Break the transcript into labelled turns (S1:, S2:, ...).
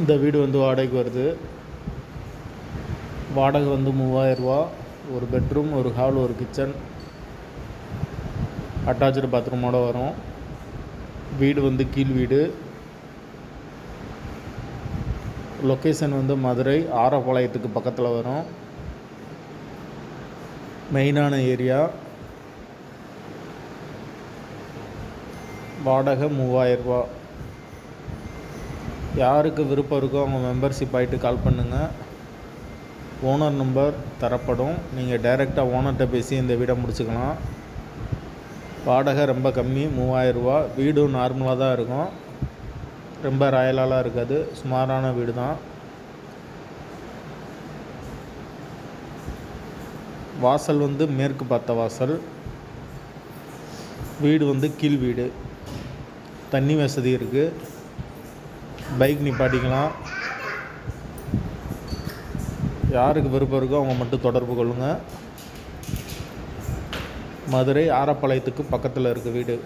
S1: இந்த வீடு வந்து வாடகைக்கு வருது. வாடகை வந்து மூவாயிரரூவா ஒரு பெட்ரூம் ஒரு ஹால் ஒரு கிச்சன் அட்டாச்சு பாத்ரூமோட வரும். வீடு வந்து கீழ் வீடு. லொக்கேஷன் வந்து மதுரை ஆரப்பாளையத்துக்கு பக்கத்தில் வரும். மெயினான ஏரியா வாடகை மூவாயிரரூபா யாருக்கு விருப்பம் இருக்கோ அவங்க மெம்பர்ஷிப் ஆகிட்டு கால் பண்ணுங்கள் ஓனர் நம்பர் தரப்படும். நீங்கள் டைரெக்டாக ஓனர்கிட்ட பேசி இந்த வீடை முடிச்சுக்கலாம். வாடகை ரொம்ப கம்மி மூவாயிரரூபா வீடும் நார்மலாக தான் இருக்கும். ரொம்ப ராயலாலாம் இருக்காது. சுமாரான வீடு தான். வாசல் வந்து மேற்கு பார்த்த வாசல். வீடு வந்து கீழ் வீடு. தண்ணி வசதி இருக்குது பைக் நிப்பாட்டிக்கலாம். யாருக்கு விருப்பம் இருக்கோ அவங்க மட்டும் தொடர்பு கொள்ளுங்கள் மதுரை ஆரப்பாளையத்துக்கு பக்கத்தில் இருக்குது வீடு.